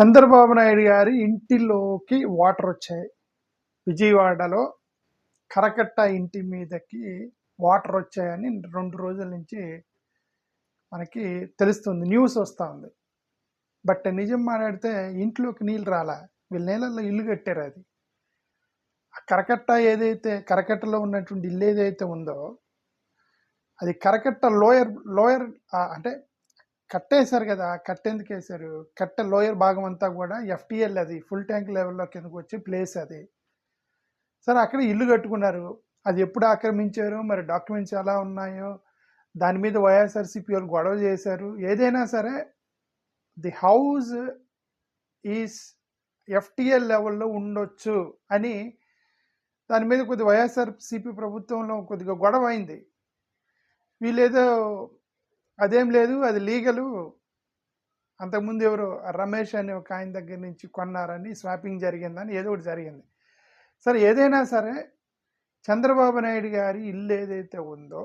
చంద్రబాబు నాయుడు గారి ఇంటిలోకి వాటర్ వచ్చాయి. విజయవాడలో కరకట్ట ఇంటి మీదకి వాటర్ వచ్చాయని రెండు రోజుల నుంచి మనకి తెలుస్తుంది న్యూస్ వస్తూ ఉంది. బట్ నిజం మాట్లాడితే ఇంట్లోకి నీళ్ళు రాలా? వీళ్ళ నేలల్లో ఇల్లు కట్టారు అది. ఆ కరకట్ట ఏదైతే కరకట్టలో ఉన్నటువంటి ఇల్లు ఏదైతే ఉందో అది కరకట్ట లోయర్ లోయర్ అంటే కట్టేశారు కదా కట్టెందుకు వేశారు కట్ట లోయర్ భాగం అంతా కూడా ఎఫ్టిఎల్ అది ఫుల్ ట్యాంక్ లెవెల్లో కిందకు వచ్చి ప్లేస్ అది. సరే అక్కడ ఇల్లు కట్టుకున్నారు. అది ఎప్పుడు ఆక్రమించారు? మరి డాక్యుమెంట్స్ ఎలా ఉన్నాయో? దాని మీద వైఎస్ఆర్సీపీ వాళ్ళు గొడవ చేశారు. ఏదైనా సరే ది హౌస్ ఈస్ ఎఫ్టిఎల్ లెవెల్లో ఉండొచ్చు అని దాని మీద కొద్ది వైఎస్ఆర్సీపీ ప్రభుత్వంలో కొద్దిగా గొడవ అయింది. వీళ్ళేదో అదేం లేదు అది లీగలు. అంతకుముందు ఎవరు రమేష్ అనే ఒక ఆయన దగ్గర నుంచి కొన్నారని స్వాపింగ్ జరిగిందని ఏదో ఒకటి జరిగింది. సరే ఏదైనా సరే చంద్రబాబు నాయుడు గారి ఇల్లు ఏదైతే ఉందో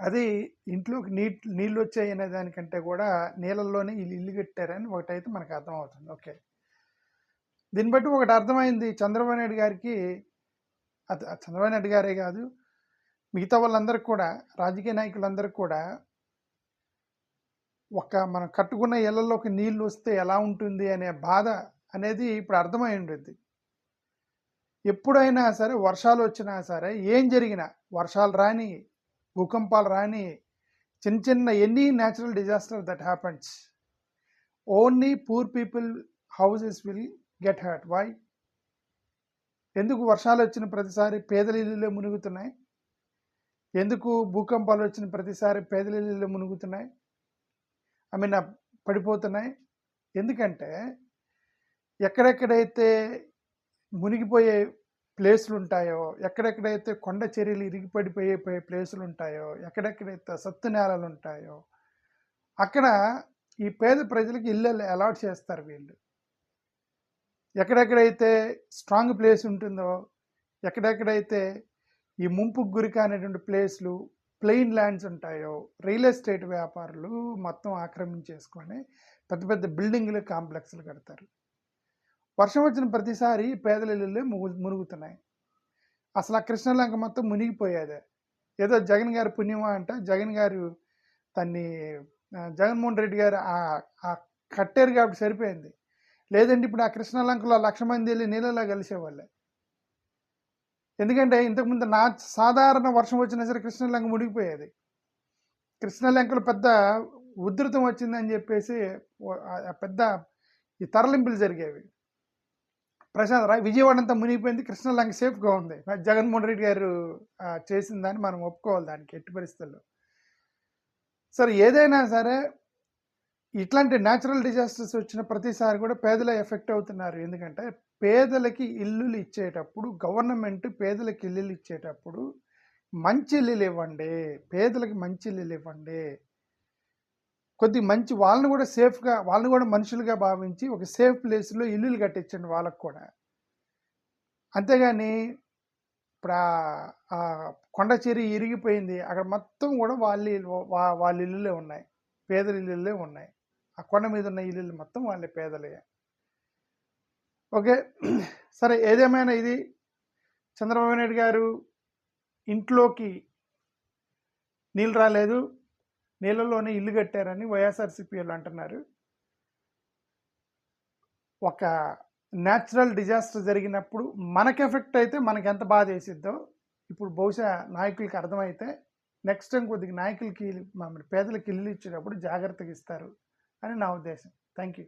అది ఇంట్లోకి నీ నీళ్ళు వచ్చాయనే దానికంటే కూడా నీళ్ళల్లోనే ఇల్లు ఇల్లు కట్టారని ఒకటైతే మనకు అర్థమవుతుంది. ఓకే. దీన్ని బట్టి ఒకటి అర్థమైంది. చంద్రబాబు నాయుడు గారికి అది చంద్రబాబు నాయుడు గారే కాదు మిగతా వాళ్ళందరికీ కూడా రాజకీయ నాయకులందరూ కూడా ఒక మనం కట్టుకున్న ఇళ్ళలోకి నీళ్ళు వస్తే ఎలా ఉంటుంది అనే బాధ అనేది ఇప్పుడు అర్థమై ఉండేది. ఎప్పుడైనా సరే వర్షాలు వచ్చినా సరే ఏం జరిగినా వర్షాలు రాని భూకంపాలు రాని చిన్న చిన్న any natural disaster that happens only poor people houses will get hurt why ఎందుకు వర్షాలు వచ్చిన ప్రతిసారి పేదల ఇల్లులే మునుగుతున్నాయి? ఎందుకు భూకంపాలు వచ్చిన ప్రతిసారి పేదల ఇళ్ళు మునుగుతున్నాయి? ఐ మీన్ పడిపోతున్నాయి. ఎందుకంటే ఎక్కడెక్కడైతే మునిగిపోయే ప్లేసులు ఉంటాయో ఎక్కడెక్కడైతే కొండ చర్యలు ఇరిగిపడిపోయే ప్లేసులు ఉంటాయో ఎక్కడెక్కడైతే సత్తు నేలలు ఉంటాయో అక్కడ ఈ పేద ప్రజలకు ఇళ్ళు అలాట్ చేస్తారు వీళ్ళు. ఎక్కడెక్కడైతే స్ట్రాంగ్ ప్లేస్ ఉంటుందో ఎక్కడెక్కడైతే ఈ ముంపుకు గురి కానిటువంటి ప్లేస్లు ప్లెయిన్ ల్యాండ్స్ ఉంటాయో రియల్ ఎస్టేట్ వ్యాపారులు మొత్తం ఆక్రమించేసుకొని పెద్ద పెద్ద బిల్డింగ్లు కాంప్లెక్స్లు కడతారు. వర్షం వచ్చిన ప్రతిసారి పేదల ఇళ్ళే మునుగుతున్నాయి. అసలు ఆ కృష్ణలంక మొత్తం మునిగిపోయేదే. ఏదో జగన్ గారి పుణ్యమా అంట జగన్ గారు తన్ని జగన్మోహన్ రెడ్డి గారు ఆ కట్టారు కాబట్టి సరిపోయింది. లేదంటే ఇప్పుడు ఆ కృష్ణలంకలో లక్ష మంది వెళ్ళి నీళ్ళలో కలిసేవాళ్ళే. ఎందుకంటే ఇంతకుముందు నా సాధారణ వర్షం వచ్చినా సరే కృష్ణలంక మునిగిపోయేది. కృష్ణలంకలు పెద్ద ఉధృతం వచ్చిందని చెప్పేసి పెద్ద ఈ తరలింపులు జరిగేవి. ప్రశాంత్ రాయ్ విజయవాడ అంతా మునిగిపోయింది. కృష్ణలంక సేఫ్గా ఉంది. జగన్మోహన్ రెడ్డి గారు చేసిన దాన్ని మనం ఒప్పుకోవాలి దానికి ఎట్టి పరిస్థితుల్లో. సరే ఏదైనా సరే ఇట్లాంటి న్యాచురల్ డిజాస్టర్స్ వచ్చిన ప్రతిసారి కూడా పేదలే ఎఫెక్ట్ అవుతున్నారు. ఎందుకంటే పేదలకి ఇల్లులు ఇచ్చేటప్పుడు గవర్నమెంట్ పేదలకి ఇల్లులు ఇచ్చేటప్పుడు మంచి ఇల్లులు ఇవ్వండి పేదలకి మంచి ఇల్లులు ఇవ్వండి. కొద్ది మంచి వాళ్ళని కూడా సేఫ్గా వాళ్ళని కూడా మనుషులుగా భావించి ఒక సేఫ్ ప్లేస్లో ఇల్లులు కట్టించండి వాళ్ళకు కూడా. అంతేగాని ఇప్పుడు ఆ కొండ చెరి ఇరిగిపోయింది అక్కడ మొత్తం కూడా వాళ్ళ వాళ్ళ ఇల్లులే ఉన్నాయి. పేదల ఇల్లులే ఉన్నాయి. ఆ కొండ మీద ఉన్న ఇల్లులు మొత్తం వాళ్ళ పేదలే ఓకే. సరే ఏదేమైనా ఇది? చంద్రబాబు నాయుడు గారు ఇంట్లోకి నీళ్ళు రాలేదు నీళ్ళలోనే ఇల్లు కట్టారని వైఎస్ఆర్సీపీ వాళ్ళు అంటున్నారు. ఒక న్యాచురల్ డిజాస్టర్ జరిగినప్పుడు మనకి ఎఫెక్ట్ అయితే మనకి ఎంత బాధ వేసిద్దో ఇప్పుడు బహుశా నాయకులకి అర్థమైతే నెక్స్ట్ టైం కొద్దిగా నాయకులకి పేదలకి ఇల్లు ఇచ్చేటప్పుడు జాగ్రత్తగా ఇస్తారు అని నా ఉద్దేశం. Thank you